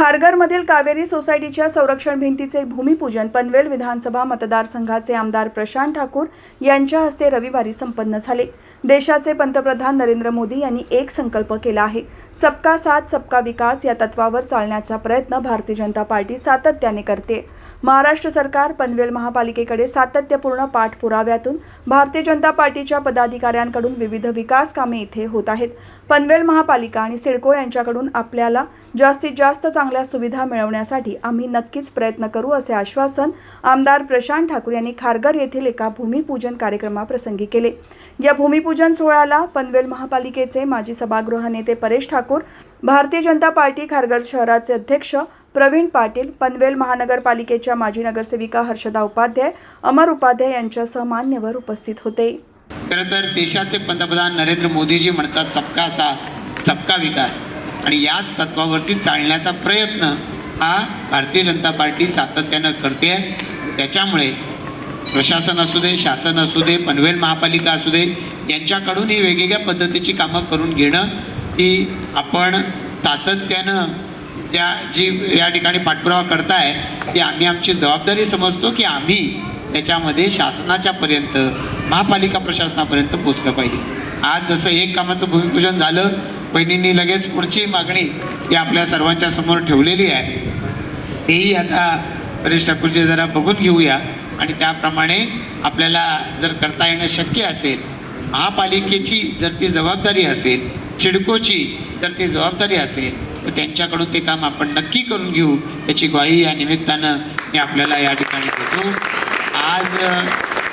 खारघरमधील कावेरी सोसायटीच्या संरक्षण भिंतीचे भूमिपूजन पनवेल विधानसभा मतदारसंघाचे आमदार प्रशांत ठाकूर यांच्या हस्ते रविवारी संपन्न झाले. देशाचे पंतप्रधान नरेंद्र मोदी यांनी एक संकल्प केला आहे. सबका साथ सबका विकास या तत्वावर चालण्याचा प्रयत्न भारतीय जनता पार्टी सातत्याने करते. महाराष्ट्र सरकार पनवेल महापालिकेकडे सातत्यपूर्ण पाठपुराव्यातून भारतीय जनता पार्टीच्या पदाधिकाऱ्यांकडून विविध विकास कामे इथे होत आहेत. पनवेल महापालिका आणि सिडको यांच्याकडून आपल्याला जास्तीत जास्त चांगल्या सुविधा मिळवण्यासाठी आम्ही नक्कीच प्रयत्न करू असे आश्वासन आमदार प्रशांत ठाकूर यांनी खारघर येथील एका भूमिपूजन कार्यक्रमाप्रसंगी केले. या भूमिपूजन सोहळ्याला पनवेल महापालिकेचे माजी सभागृह नेते परेश ठाकूर भारतीय जनता पार्टी खारघर शहराचे अध्यक्ष प्रवीण पाटील पनवेल महानगरपालिकेच्या माजी नगरसेविका हर्षदा उपाध्याय अमर उपाध्याय यांच्यासह मान्यवर उपस्थित होते. खरं तर देशाचे पंतप्रधान नरेंद्र मोदीजी म्हणतात सबका साथ सबका विकास. आणि याच तत्वावरती चालण्याचा प्रयत्न हा भारतीय जनता पार्टी सातत्यानं करते त्याच्यामुळे प्रशासन असू दे शासन असू दे पनवेल महापालिका असू दे यांच्याकडून ही वेगवेगळ्या पद्धतीची कामं करून घेणं ही आपण सातत्यानं त्या जी या ठिकाणी पाठपुरावा करताय ती आम्ही आमची जबाबदारी समजतो की आम्ही त्याच्यामध्ये शासनाच्या पर्यंत महापालिका प्रशासनापर्यंत पोचलं पाहिजे. आज जसं एक कामाचं भूमिपूजन झालं बहिणींनी लगेच पुढची मागणी ही आपल्या सर्वांच्या समोर ठेवलेली आहे. तेही आता परेश ठाकूरजी जरा बघून घेऊया आणि त्याप्रमाणे आपल्याला जर करता येणं शक्य असेल महापालिकेची जर ती जबाबदारी असेल सिडकोची जर ती जबाबदारी असेल त्यांच्याकडून ते काम आपण नक्की करून घेऊ याची ग्वाही या निमित्तानं मी आपल्याला या ठिकाणी देतो. आज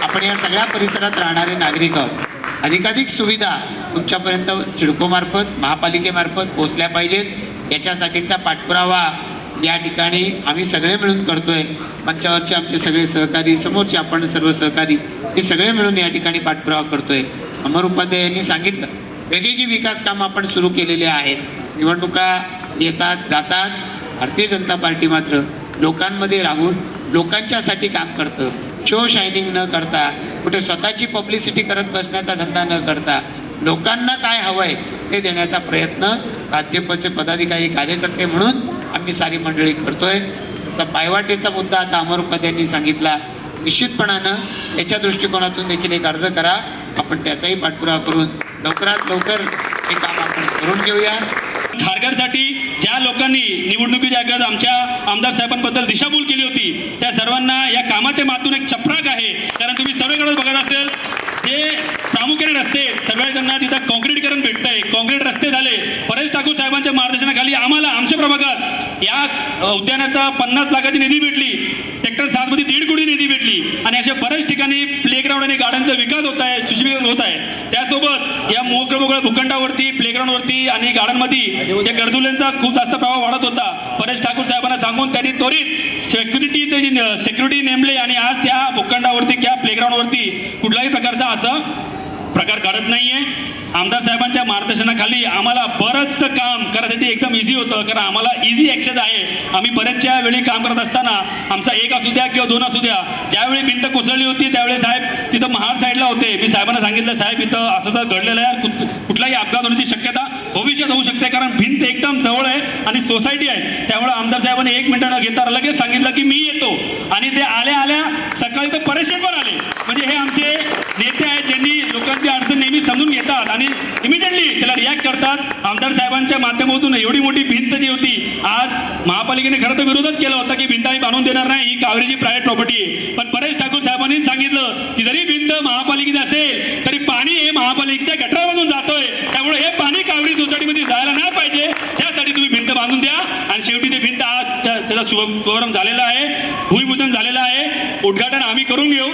आपण या सगळ्या परिसरात राहणारे नागरिक आहोत. अधिकाधिक सुविधा तुमच्यापर्यंत सिडकोमार्फत महापालिकेमार्फत पोचल्या पाहिजेत. याच्यासाठीचा पाठपुरावा या ठिकाणी आम्ही सगळे मिळून करतोय. मंचावरचे आमचे सगळे सहकारी समोरचे आपण सर्व सहकारी हे सगळे मिळून या ठिकाणी पाठपुरावा करतोय. अमर उपाध्याय यांनी सांगितलं वेगवेगळी विकास कामं आपण सुरू केलेले आहेत. निवडणुका येतात जातात. भारतीय जनता पार्टी मात्र लोकांमध्ये राहून लोकांच्यासाठी काम करतं. शो शायनिंग न करता कुठे स्वतःची पब्लिसिटी करत बसण्याचा धंदा न करता लोकांना काय हवंय ते देण्याचा प्रयत्न भाजपचे पदाधिकारी कार्यकर्ते म्हणून आम्ही सारी मंडळी करतोय. तसा पायवाटेचा मुद्दा आता अमर उपाध्यायांनी सांगितला. निश्चितपणानं याच्या दृष्टिकोनातून देखील एक अर्ज करा. आपण त्याचाही पाठपुरावा करून लवकरात लवकर हे काम आपण करून घेऊया. खारघरसाठी ज्या लोकांनी निवडणुकीच्या अगोदर आमच्या आमदार साहेबांबद्दल दिशाभूल केली होती त्या सर्वांना या कामाच्या मातून एक चपराक आहे. कारण तुम्ही सर्वेकडे बघत असेल ते प्रामुख्याने रस्ते सगळ्यांना तिथं कॉन्क्रीटीकरण भेटतंय. कॉन्क्रीट रस्ते झाले परेश ठाकूर साहेबांच्या मार्गदर्शनाखाली आम्हाला प्रभागात या उद्यानाचा पन्नास लाखाची निधी भेटली. सेक्टर सातमध्ये दीड कोटी निधी भेटली. आणि अशा बऱ्याच ठिकाणी प्लेग्राऊंड आणि गार्डनचा विकास होत आहे सुशोभीकरण होत आहे. त्यासोबत या मोकळ्या मोकळ्या भूखंडावरती प्लेग्राऊंडवरती आणि गार्डनमध्ये ज्या गर्दुल्यांचा खूप जास्त प्रभाव वाढत होता. परेश ठाकूर साहेबांना सांगून त्यांनी त्वरित सेक्युरिटीचे जे सेक्युरिटी नेमले आणि आज त्या भूखंडावरती किंवा प्लेग्राऊंडवरती कुठल्याही प्रकारचा असं प्रकार घडत नाही आहे आमदार साहेबांच्या मार्गदर्शनाखाली आम्हाला बरंचसं काम करायसाठी एकदम इझी होतं. कारण आम्हाला इझी ॲक्सेस आहे. आम्ही बऱ्याचशा वेळी काम करत असताना आमचा एक असू द्या किंवा दोन असू द्या ज्यावेळी भिंत कोसळली होती त्यावेळी साहेब तिथं महाड साईडला होते. मी साहेबांना सांगितलं साहेब इथं असं जर घडलेलं आहे. कुठ- कुठलाही अपघात होण्याची शक्यता भविष्यात होऊ शकते कारण भिंत एकदम जवळ आहे आणि सोसायटी आहे. त्यामुळे आमदार साहेबांनी एक मिनिटं न घेता लगेच सांगितलं की मी येतो. आणि ते आल्या आल्या सकाळी तर परेशान पण आले. म्हणजे हे आमचे नेते आहेत ज्यांनी लोकांची अडचण नेहमी समजून घेतात आणि इमिजिएटली त्याला रिॲक्ट करतात. आमदार साहेबांच्या माध्यमातून एवढी मोठी भिंत जी होती आज महापालिकेने खरं तर विरोधच केला होता की भिंत आम्ही बांधून देणार नाही ही कावेरीची प्रायव्हेट प्रॉपर्टी आहे. पण परेश ठाकूर साहेबांनी सांगितलं की जरी भिंत महापालिकेची असेल तरी पाणी हे महापालिकेच्या गटरामधून जातोय त्यामुळे हे पाणी कावेरी सोसायटीमध्ये जायला नाही पाहिजे त्यासाठी तुम्ही भिंत बांधून द्या आणि शेवटी ते भिंत आज त्याचा शुभ शुभारंभ झालेला आहे. भूमिपूजन झालेलं आहे. उद्घाटन आम्ही करून घेऊ.